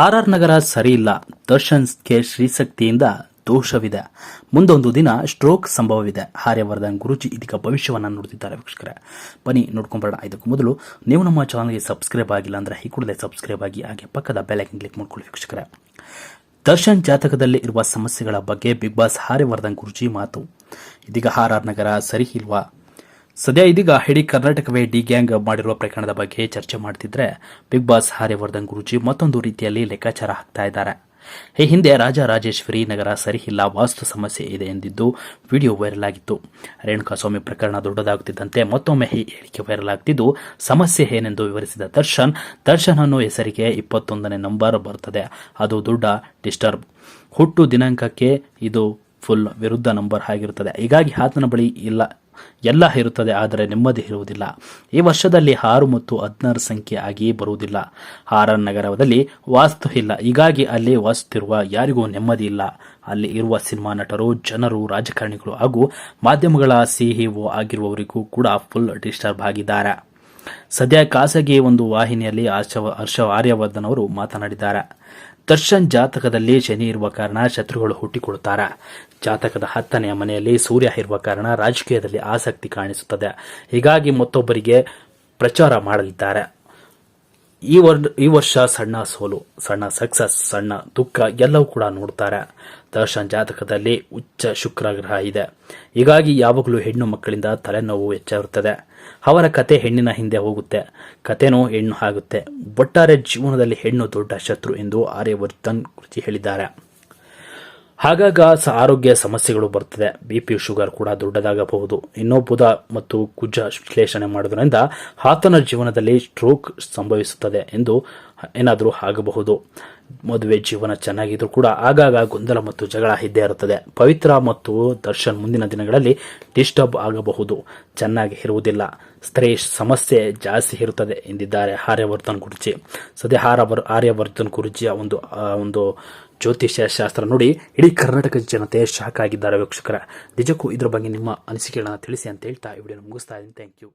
R ನಗರ ಸರಿಯಿಲ್ಲ ದರ್ಶನ್ಗೆ ಶ್ರೀಶಕ್ತಿಯಿಂದ ದೋಷವಿದೆ. ಮುಂದೊಂದು ದಿನ ಸ್ಟ್ರೋಕ್ ಸಂಭವವಿದೆ. ಹಾರ್ಯವರ್ಧನ್ ಗುರುಜಿ ಇದೀಗ ಭವಿಷ್ಯವನ್ನು ನೋಡುತ್ತಿದ್ದಾರೆ ವೀಕ್ಷಕರೇ. ಬನ್ನಿ ನೋಡ್ಕೊಂಬರೋಣ. ಇದಕ್ಕೂ ಮೊದಲು ನೀವು ನಮ್ಮ ಚಾನಲ್ಗೆ ಸಬ್ಸ್ಕ್ರೈಬ್ ಆಗಿಲ್ಲ ಅಂದರೆ ಈ ಕೂಡಲೇ ಸಬ್ಸ್ಕ್ರೈಬ್ ಆಗಿ ಹಾಗೆ ಪಕ್ಕದ ಬೆಲೈಕನ್ ಕ್ಲಿಕ್ ಮಾಡ್ಕೊಳ್ಳಿ ವೀಕ್ಷಕರೇ. ದರ್ಶನ್ ಜಾತಕದಲ್ಲಿ ಇರುವ ಸಮಸ್ಯೆಗಳ ಬಗ್ಗೆ ಬಿಗ್ ಬಾಸ್ ಹಾರ್ಯವರ್ಧನ್ ಗುರುಜಿ ಮಾತು. ಇದೀಗ ಆರ್ ನಗರ ಸರಿ ಇಲ್ವಾ? ಸದ್ಯ ಇದೀಗ ಇಡೀ ಕರ್ನಾಟಕವೇ ಡಿ ಗ್ಯಾಂಗ್ ಮಾಡಿರುವ ಪ್ರಕರಣದ ಬಗ್ಗೆ ಚರ್ಚೆ ಮಾಡ್ತಿದ್ರೆ ಬಿಗ್ ಬಾಸ್ ಹಾರ್ಯವರ್ಧನ್ ಗುರುಜಿ ಮತ್ತೊಂದು ರೀತಿಯಲ್ಲಿ ಲೆಕ್ಕಾಚಾರ ಹಾಕ್ತಾ ಇದ್ದಾರೆ. ಈ ಹಿಂದೆ ರಾಜ ರಾಜೇಶ್ವರಿ ನಗರ ಸರಿಯಿಲ್ಲ, ವಾಸ್ತು ಸಮಸ್ಯೆ ಇದೆ ಎಂದಿದ್ದು ವಿಡಿಯೋ ವೈರಲ್ ಆಗಿತ್ತು. ರೇಣುಕಾಸ್ವಾಮಿ ಪ್ರಕರಣ ದೊಡ್ಡದಾಗುತ್ತಿದ್ದಂತೆ ಮತ್ತೊಮ್ಮೆ ಈ ಹೇಳಿಕೆ ವೈರಲ್ ಆಗ್ತಿದ್ದು, ಸಮಸ್ಯೆ ಏನೆಂದು ವಿವರಿಸಿದ ದರ್ಶನ್ ದರ್ಶನ್ ಅನ್ನೋ ಹೆಸರಿಗೆ ಇಪ್ಪತ್ತೊಂದನೇ ನಂಬರ್ ಬರ್ತದೆ ಅದು ದೊಡ್ಡ ಡಿಸ್ಟರ್ಬ್. ಹುಟ್ಟು ದಿನಾಂಕಕ್ಕೆ ಇದು ಫುಲ್ ವಿರುದ್ಧ ನಂಬರ್ ಆಗಿರುತ್ತದೆ. ಹೀಗಾಗಿ ಆತನ ಬಳಿ ಇಲ್ಲ. ಎಲ್ಲ ಇರುತ್ತದೆ ಆದರೆ ನೆಮ್ಮದಿ ಇರುವುದಿಲ್ಲ ಈ ವರ್ಷದಲ್ಲಿ ಆರು ಮತ್ತು ಹದಿನಾರು ಸಂಖ್ಯೆ ಆಗಿಯೇ ಬರುವುದಿಲ್ಲ. ಹಾರನ್ ನಗರದಲ್ಲಿ ವಾಸ್ತು ಇಲ್ಲ. ಹೀಗಾಗಿ ಅಲ್ಲಿ ವಾಸುತ್ತಿರುವ ಯಾರಿಗೂ ನೆಮ್ಮದಿ ಇಲ್ಲ. ಅಲ್ಲಿ ಇರುವ ಸಿನಿಮಾ ನಟರು, ಜನರು, ರಾಜಕಾರಣಿಗಳು ಹಾಗೂ ಮಾಧ್ಯಮಗಳ ಸಿಇಒ ಆಗಿರುವವರಿಗೂ ಕೂಡ ಫುಲ್ ಡಿಸ್ಟರ್ಬ್ ಆಗಿದ್ದಾರೆ. ಸದ್ಯ ಖಾಸಗಿ ಒಂದು ವಾಹಿನಿಯಲ್ಲಿ ಹರ್ಷ ಹರ್ಷ ಆರ್ಯವರ್ಧನ್ ಅವರು ಮಾತನಾಡಿದ್ದಾರೆ. ದರ್ಶನ್ ಜಾತಕದಲ್ಲಿ ಶನಿ ಇರುವ ಕಾರಣ ಶತ್ರುಗಳು ಹುಟ್ಟಿಕೊಳ್ಳುತ್ತಾರೆ ಜಾತಕದ ಹತ್ತನೆಯ ಮನೆಯಲ್ಲಿ ಸೂರ್ಯ ಇರುವ ಕಾರಣ ರಾಜಕೀಯದಲ್ಲಿ ಆಸಕ್ತಿ ಕಾಣಿಸುತ್ತದೆ. ಹೀಗಾಗಿ ಮತ್ತೊಬ್ಬರಿಗೆ ಪ್ರಚಾರ ಮಾಡಲಿದ್ದಾರೆ. ಈ ವರ್ ಈ ವರ್ಷ ಸಣ್ಣ ಸೋಲು, ಸಣ್ಣ ಸಕ್ಸಸ್ ಸಣ್ಣ ದುಃಖ ಎಲ್ಲವೂ ಕೂಡ ನೋಡ್ತಾರೆ. ದರ್ಶನ್ ಜಾತಕದಲ್ಲಿ ಉಚ್ಚ ಶುಕ್ರ ಗ್ರಹ ಇದೆ. ಹೀಗಾಗಿ ಯಾವಾಗಲೂ ಹೆಣ್ಣು ಮಕ್ಕಳಿಂದ ತಲೆನೋವು ಹೆಚ್ಚಾಗಿರುತ್ತದೆ ಅವರ ಕತೆ ಹೆಣ್ಣಿನ ಹಿಂದೆ ಹೋಗುತ್ತೆ. ಕತೆನೂ ಹೆಣ್ಣು ಆಗುತ್ತೆ. ಒಟ್ಟಾರೆ ಜೀವನದಲ್ಲಿ ಹೆಣ್ಣು ದೊಡ್ಡ ಶತ್ರು ಎಂದು ಆರ್ಯವರ್ಧನ್ ಕೃತಿ ಹೇಳಿದ್ದಾರೆ. ಆಗಾಗ ಸ ಆರೋಗ್ಯ ಸಮಸ್ಯೆಗಳು ಬರ್ತದೆ ಬಿ ಪಿ ಶುಗರ್ ಕೂಡ ದೊಡ್ಡದಾಗಬಹುದು. ಇನ್ನೊಬ್ಬದ ಮತ್ತು ಕುಜ ವಿಶ್ಲೇಷಣೆ ಮಾಡೋದ್ರಿಂದ ಆತನ ಜೀವನದಲ್ಲಿ ಸ್ಟ್ರೋಕ್ ಸಂಭವಿಸುತ್ತದೆ ಎಂದು ಏನಾದರೂ ಆಗಬಹುದು. ಮದುವೆ ಜೀವನ ಚೆನ್ನಾಗಿದ್ರೂ ಕೂಡ ಆಗಾಗ ಗೊಂದಲ ಮತ್ತು ಜಗಳ ಇದ್ದೇ ಇರುತ್ತದೆ. ಪವಿತ್ರ ಮತ್ತು ದರ್ಶನ್ ಮುಂದಿನ ದಿನಗಳಲ್ಲಿ ಡಿಸ್ಟರ್ಬ್ ಆಗಬಹುದು. ಚೆನ್ನಾಗಿ ಇರುವುದಿಲ್ಲ. ಸ್ತ್ರೀ ಸಮಸ್ಯೆ ಜಾಸ್ತಿ ಇರುತ್ತದೆ ಎಂದಿದ್ದಾರೆ ಆರ್ಯವರ್ಧನ್ ಗುರುಜಿ. ಸದ್ಯ ಆರ್ಯವರ್ ಆರ್ಯವರ್ಧನ್ ಗುರುಜಿಯ ಒಂದು ಒಂದು ಜ್ಯೋತಿಷ್ಯ ಶಾಸ್ತ್ರ ನೋಡಿ ಇಡೀ ಕರ್ನಾಟಕ ಜನತೆ ಶಾಕ್ ಆಗಿದ್ದಾರೆ ವೀಕ್ಷಕರ. ನಿಜಕ್ಕೂ ಇದರ ಬಗ್ಗೆ ನಿಮ್ಮ ಅನಿಸಿಕೆಗಳನ್ನು ತಿಳಿಸಿ ಅಂತ ಹೇಳ್ತಾ ವಿಡಿಯೋ ಮುಗಿಸ್ತಾ ಇದ್ದೀನಿ. Thank you